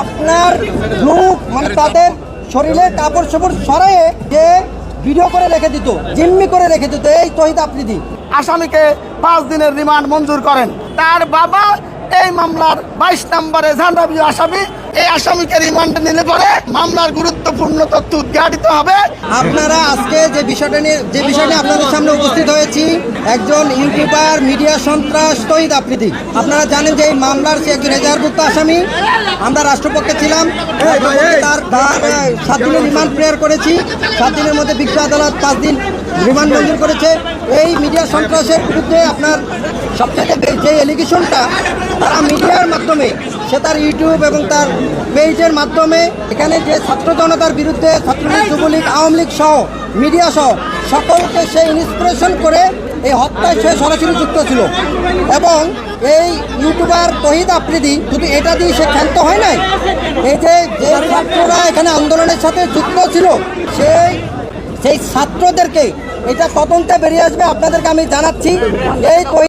আপনার গ্রুপ মানে তাদের শরীরে কাপড় চোপড় সরায়ে যে ভিডিও করে রেখে দিত, জিম্মি করে রেখে দিত, এই তহিদ আফ্রিদি আসামিকে পাঁচ দিনের রিমান্ড মঞ্জুর করেন। তার বাবা এই মামলার বাইশ নম্বরে ঝান্ডাবি আসামি, এই আসামিকে রিমান্ডে নিলে পরে মামলার গুরুত্বপূর্ণ তথ্য উদ্ঘাটিত হবে। আপনারা আজকে যে বিষয়টা নিয়ে যে বিষয়টা আপনাদের সামনে উপস্থিত হয়েছি, একজন ইউটিউবার, মিডিয়া সন্ত্রাস তহিদ আফ্রিদি। আপনারা জানেন যে এই মামলার সে একজন রেজাহারভুক্ত আসামি। আমরা রাষ্ট্রপক্ষে ছিলাম। তার সাত দিনের রিমান্ড প্রেয়ার করেছি। সাত দিনের মধ্যে বিজ্ঞ আদালত পাঁচ দিন রিমান্ড মঞ্জুর করেছে। এই মিডিয়া সন্ত্রাসের বিরুদ্ধে আপনার সবথেকে যে এলিগেশনটা তারা মিডিয়ার মাধ্যমে, সে তার ইউটিউব এবং তার পেজের মাধ্যমে এখানে যে ছাত্র জনতার বিরুদ্ধে ছাত্রলীগ, যুবলীগ, আওয়ামী লীগ সহ, মিডিয়া সহ সকলকে সে ইন্সপিরেশন করে এই হত্যায় সে সরাসরি যুক্ত ছিল। এবং এই ইউটিউবার তহিদ আফ্রিদি শুধু এটা দিয়ে সে ক্ষান্ত হয় নাই, এই যে যে ছাত্ররা এখানে আন্দোলনের সাথে যুক্ত ছিল, সেই সেই ছাত্রদেরকে এটা তদন্তে বেরিয়ে আসবে, আপনাদেরকে আমি জানাচ্ছি। এই